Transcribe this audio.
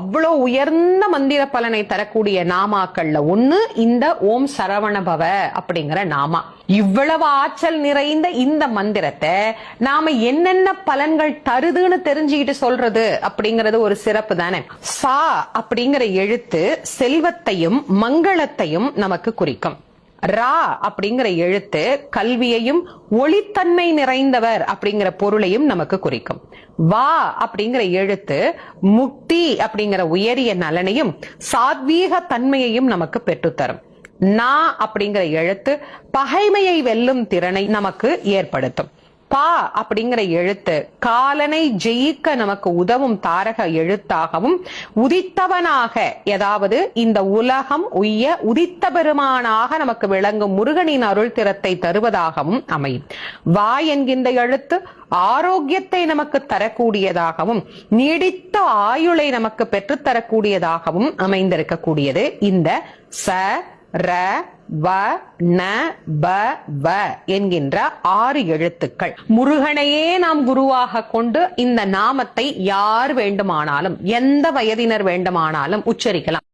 அவ்வளவு உயர்ந்த மந்திர பலனை தரக்கூடிய நாமாக்கள்ல ஒண்ணு இந்த ஓம் சரவணபவ அப்படிங்கிற நாமா. இவ்வளவு ஆற்றல் நிறைந்த இந்த மந்திரத்தை நாம என்னென்ன பலன்கள் தருதுன்னு தெரிஞ்சுக்கிட்டு சொல்றது அப்படிங்கறது ஒரு சிறப்பு தானே. சா அப்படிங்கிற எழுத்து செல்வத்தையும் மங்களத்தையும் நமக்கு குறிக்கும். ரா அப்படிங்கிற எழுத்து கல்வியையும் ஒளித்தன்மை நிறைந்தவர் அப்படிங்கிற பொருளையும் நமக்கு குறிக்கும். வா அப்படிங்கிற எழுத்து முக்தி அப்படிங்கிற உயரிய நலனையும் சாத்வீக தன்மையையும் நமக்கு பெற்றுத்தரும். நா அப்படிங்கிற எழுத்து பகைமையை வெல்லும் திறனை நமக்கு ஏற்படுத்தும். பா அப்படிங்கிற எழுத்து காலனை ஜெயிக்க நமக்கு உதவும் தாரக எழுத்தாகவும் உதித்தவனாக ஏதாவது இந்த உலகம் உய்ய உதித்த பெருமானாக நமக்கு விளங்கும் முருகனின் அருள் திறத்தை தருவதாகவும் அமையும். வா என்கின்ற எழுத்து ஆரோக்கியத்தை நமக்கு தரக்கூடியதாகவும் நீடித்த ஆயுளை நமக்கு பெற்றுத்தரக்கூடியதாகவும் அமைந்திருக்கக்கூடியது இந்த ச ர வ ந ப வ என்கின்ற ஆறு எழுத்துக்கள். முருகனையே நாம் குருவாக கொண்டு இந்த நாமத்தை யார் வேண்டுமானாலும் எந்த வயதினர் வேண்டுமானாலும் உச்சரிக்கலாம்.